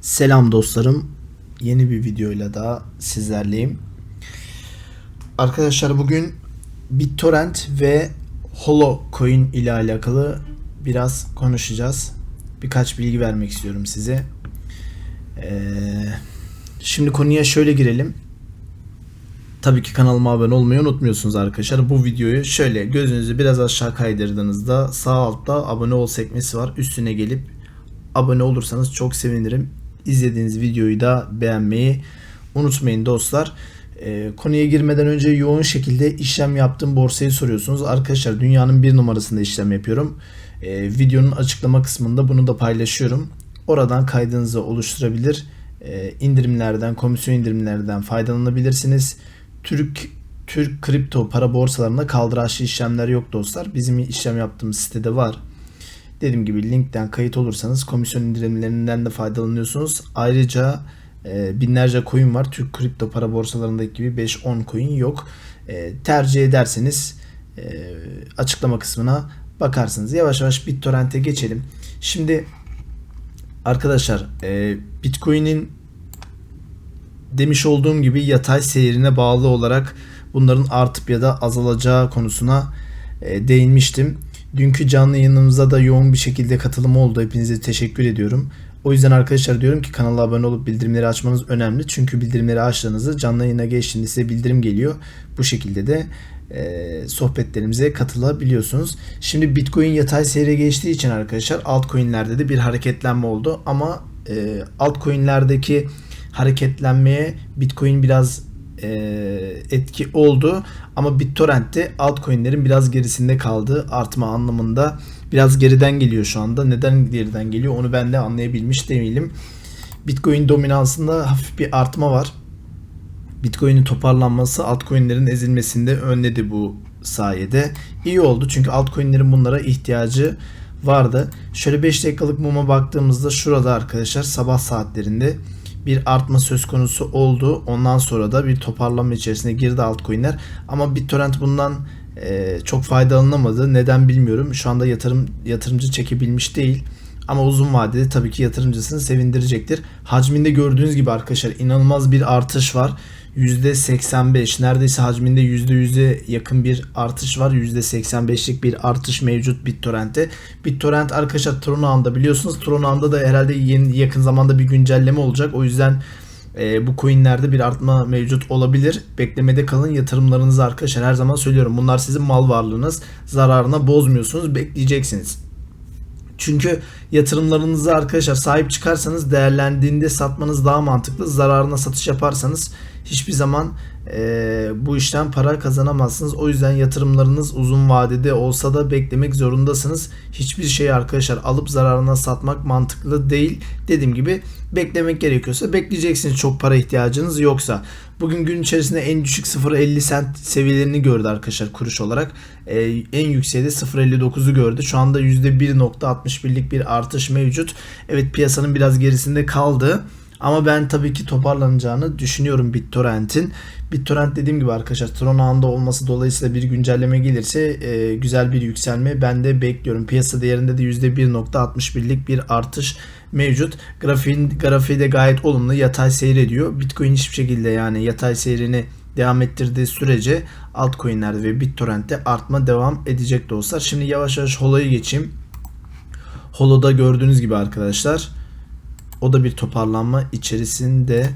Selam dostlarım. Yeni bir videoyla daha sizlerleyim. Arkadaşlar bugün BitTorrent ve Holocoin ile alakalı biraz konuşacağız. Birkaç bilgi vermek istiyorum size. Ee, şimdi konuya şöyle girelim. Tabii ki kanalıma abone olmayı unutmuyorsunuz arkadaşlar. Bu videoyu şöyle gözünüzü biraz aşağı kaydırdığınızda sağ altta abone ol sekmesi var. Üstüne gelip abone olursanız çok sevinirim. İzlediğiniz videoyu da beğenmeyi unutmayın dostlar. Ee, konuya girmeden önce yoğun şekilde işlem yaptığım borsayı soruyorsunuz. Arkadaşlar dünyanın bir numarasında işlem yapıyorum. Ee, videonun açıklama kısmında bunu da paylaşıyorum. Oradan kaydınızı oluşturabilir. Ee, indirimlerden, komisyon indirimlerden faydalanabilirsiniz. Türk Türk kripto para borsalarında kaldıraçlı işlemler yok dostlar. Bizim işlem yaptığımız sitede var. Dediğim gibi linkten kayıt olursanız komisyon indirimlerinden de faydalanıyorsunuz. Ayrıca e, binlerce coin var. Türk kripto para borsalarındaki gibi 5-10 coin yok. E, tercih ederseniz e, açıklama kısmına bakarsınız. Yavaş yavaş BitTorrent'e geçelim. Şimdi arkadaşlar e, Bitcoin'in demiş olduğum gibi yatay seyrine bağlı olarak bunların artıp ya da azalacağı konusuna e, değinmiştim. Dünkü canlı yayınımıza da yoğun bir şekilde katılım oldu. Hepinize teşekkür ediyorum. O yüzden arkadaşlar diyorum ki kanala abone olup bildirimleri açmanız önemli. Çünkü bildirimleri açtığınızda canlı yayına geçtiğinde size bildirim geliyor. Bu şekilde de e, sohbetlerimize katılabiliyorsunuz. Şimdi Bitcoin yatay seyre geçtiği için arkadaşlar altcoin'lerde de bir hareketlenme oldu. Ama e, altcoin'lerdeki hareketlenmeye Bitcoin biraz e, etki oldu. Ama BitTorrent'te altcoin'lerin biraz gerisinde kaldı. Artma anlamında biraz geriden geliyor şu anda. Neden geriden geliyor onu ben de anlayabilmiş değilim. Bitcoin dominansında hafif bir artma var. Bitcoin'in toparlanması altcoin'lerin ezilmesinde önledi bu sayede. İyi oldu çünkü altcoin'lerin bunlara ihtiyacı vardı. Şöyle 5 dakikalık muma baktığımızda şurada arkadaşlar sabah saatlerinde bir artma söz konusu oldu. Ondan sonra da bir toparlama içerisine girdi altcoin'ler. Ama BitTorrent bundan e, çok faydalanamadı. Neden bilmiyorum. Şu anda yatırım yatırımcı çekebilmiş değil. Ama uzun vadede tabii ki yatırımcısını sevindirecektir. Hacminde gördüğünüz gibi arkadaşlar inanılmaz bir artış var. %85 neredeyse hacminde %100'e yakın bir artış var. %85'lik bir artış mevcut BitTorrent'te. BitTorrent arkadaşlar Tron ağında biliyorsunuz. Tron ağında da herhalde yeni, yakın zamanda bir güncelleme olacak. O yüzden e, bu coinlerde bir artma mevcut olabilir. Beklemede kalın yatırımlarınızı arkadaşlar her zaman söylüyorum. Bunlar sizin mal varlığınız. Zararına bozmuyorsunuz. Bekleyeceksiniz. Çünkü yatırımlarınızı arkadaşlar sahip çıkarsanız değerlendiğinde satmanız daha mantıklı. Zararına satış yaparsanız hiçbir zaman e, bu işten para kazanamazsınız. O yüzden yatırımlarınız uzun vadede olsa da beklemek zorundasınız. Hiçbir şeyi arkadaşlar alıp zararına satmak mantıklı değil. Dediğim gibi beklemek gerekiyorsa bekleyeceksiniz çok para ihtiyacınız yoksa. Bugün gün içerisinde en düşük 0.50 sent seviyelerini gördü arkadaşlar kuruş olarak. Ee, en yükseği de 0.59'u gördü. Şu anda %1.61'lik bir artış mevcut. Evet piyasanın biraz gerisinde kaldı. Ama ben tabii ki toparlanacağını düşünüyorum BitTorrent'in. BitTorrent dediğim gibi arkadaşlar Tron ağında olması dolayısıyla bir güncelleme gelirse e, güzel bir yükselme ben de bekliyorum. Piyasa değerinde de %1.61'lik bir artış mevcut. Grafiğin grafiği de gayet olumlu yatay seyrediyor. Bitcoin hiçbir şekilde yani yatay seyrini devam ettirdiği sürece altcoin'lerde ve BitTorrent'te artma devam edecek dostlar. Şimdi yavaş yavaş Holo'yu geçeyim. Holo'da gördüğünüz gibi arkadaşlar o da bir toparlanma içerisinde.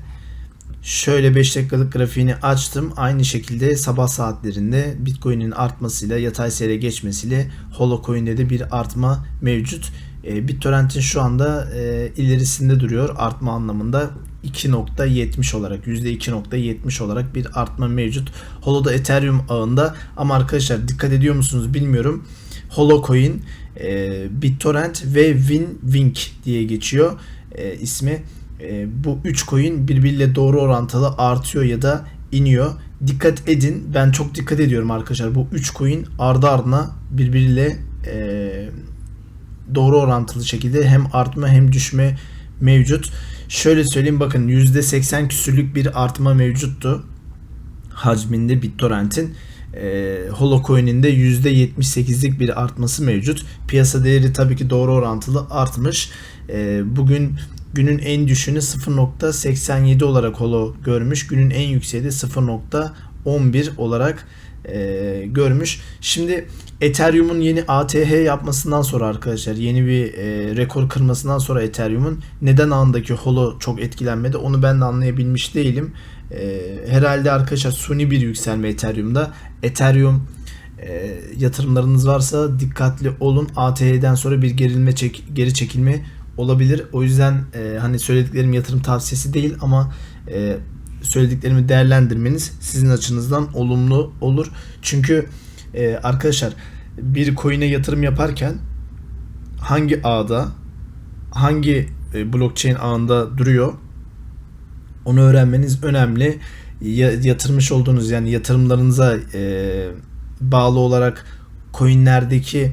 Şöyle 5 dakikalık grafiğini açtım. Aynı şekilde sabah saatlerinde Bitcoin'in artmasıyla yatay seyre geçmesiyle Holocoin'de de bir artma mevcut. E, BitTorrent'in şu anda e, ilerisinde duruyor artma anlamında 2.70 olarak %2.70 olarak bir artma mevcut. Holo'da Ethereum ağında ama arkadaşlar dikkat ediyor musunuz bilmiyorum. Holocoin, e, BitTorrent ve WinWink diye geçiyor e, ismi. E, bu 3 coin birbiriyle doğru orantılı artıyor ya da iniyor. Dikkat edin. Ben çok dikkat ediyorum arkadaşlar. Bu 3 coin ardı ardına birbiriyle e, doğru orantılı şekilde hem artma hem düşme mevcut. Şöyle söyleyeyim bakın %80 küsürlük bir artma mevcuttu hacminde BitTorrent'in e, Holocoin'in de %78'lik bir artması mevcut. Piyasa değeri tabii ki doğru orantılı artmış. E, bugün Günün en düşüğünü 0.87 olarak holo görmüş. Günün en yükseği de 0.11 olarak e, görmüş. Şimdi Ethereum'un yeni ATH yapmasından sonra arkadaşlar yeni bir e, rekor kırmasından sonra Ethereum'un neden andaki holo çok etkilenmedi onu ben de anlayabilmiş değilim. E, herhalde arkadaşlar suni bir yükselme Ethereum'da. Ethereum e, yatırımlarınız varsa dikkatli olun. ATH'den sonra bir gerilme çek, geri çekilme olabilir. O yüzden e, hani söylediklerim yatırım tavsiyesi değil ama e, söylediklerimi değerlendirmeniz sizin açınızdan olumlu olur. Çünkü e, arkadaşlar bir coin'e yatırım yaparken hangi ağda hangi e, blockchain ağında duruyor onu öğrenmeniz önemli. Ya, yatırmış olduğunuz yani yatırımlarınıza e, bağlı olarak coinlerdeki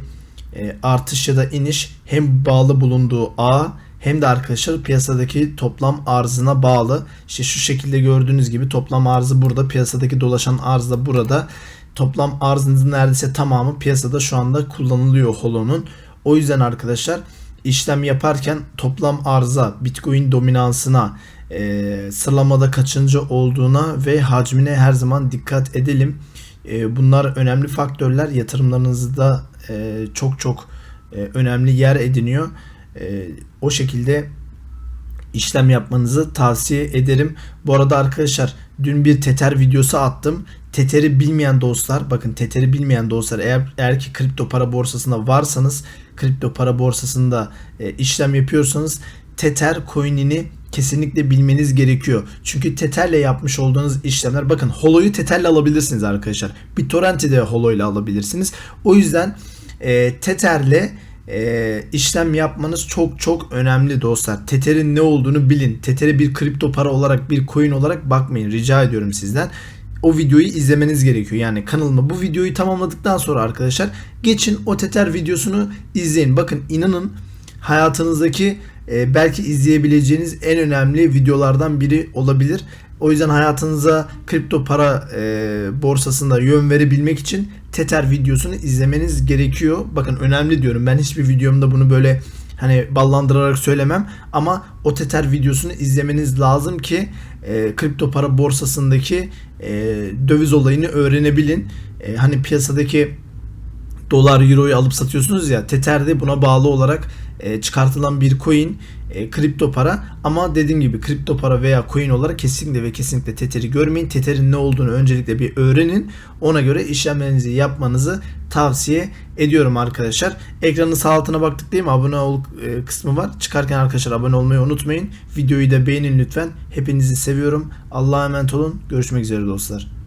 e, artış ya da iniş hem bağlı bulunduğu ağ hem de arkadaşlar piyasadaki toplam arzına bağlı. İşte şu şekilde gördüğünüz gibi toplam arzı burada, piyasadaki dolaşan arz da burada. Toplam arzınızın neredeyse tamamı piyasada şu anda kullanılıyor Holo'nun. O yüzden arkadaşlar işlem yaparken toplam arza, Bitcoin dominansına, e, sıralamada kaçıncı olduğuna ve hacmine her zaman dikkat edelim. E, bunlar önemli faktörler. Yatırımlarınızda e, çok çok e, önemli yer ediniyor. E, o şekilde işlem yapmanızı tavsiye ederim. Bu arada arkadaşlar dün bir Tether videosu attım. Tether'i bilmeyen dostlar bakın Tether'i bilmeyen dostlar eğer, eğer ki kripto para borsasında varsanız kripto para borsasında e, işlem yapıyorsanız Tether coin'ini kesinlikle bilmeniz gerekiyor. Çünkü Tether'le yapmış olduğunuz işlemler bakın Holo'yu Tether'le alabilirsiniz arkadaşlar. BitTorrent'i de Holo ile alabilirsiniz. O yüzden e, Tether'le e, işlem yapmanız çok çok önemli dostlar. Tether'in ne olduğunu bilin. Tether'e bir kripto para olarak bir coin olarak bakmayın. Rica ediyorum sizden. O videoyu izlemeniz gerekiyor. Yani kanalıma bu videoyu tamamladıktan sonra arkadaşlar geçin o Tether videosunu izleyin. Bakın inanın hayatınızdaki e, belki izleyebileceğiniz en önemli videolardan biri olabilir. O yüzden hayatınıza kripto para e, borsasında yön verebilmek için Tether videosunu izlemeniz gerekiyor. Bakın önemli diyorum. Ben hiçbir videomda bunu böyle hani ballandırarak söylemem ama o Tether videosunu izlemeniz lazım ki e, kripto para borsasındaki e, döviz olayını öğrenebilin. E, hani piyasadaki dolar euroyu alıp satıyorsunuz ya Tether de buna bağlı olarak e, çıkartılan bir coin e, kripto para ama dediğim gibi kripto para veya coin olarak kesinlikle ve kesinlikle Tether'i görmeyin. Tether'in ne olduğunu öncelikle bir öğrenin. Ona göre işlemlerinizi yapmanızı tavsiye ediyorum arkadaşlar. Ekranın sağ altına baktık değil mi? Abone ol e, kısmı var. Çıkarken arkadaşlar abone olmayı unutmayın. Videoyu da beğenin lütfen. Hepinizi seviyorum. Allah'a emanet olun. Görüşmek üzere dostlar.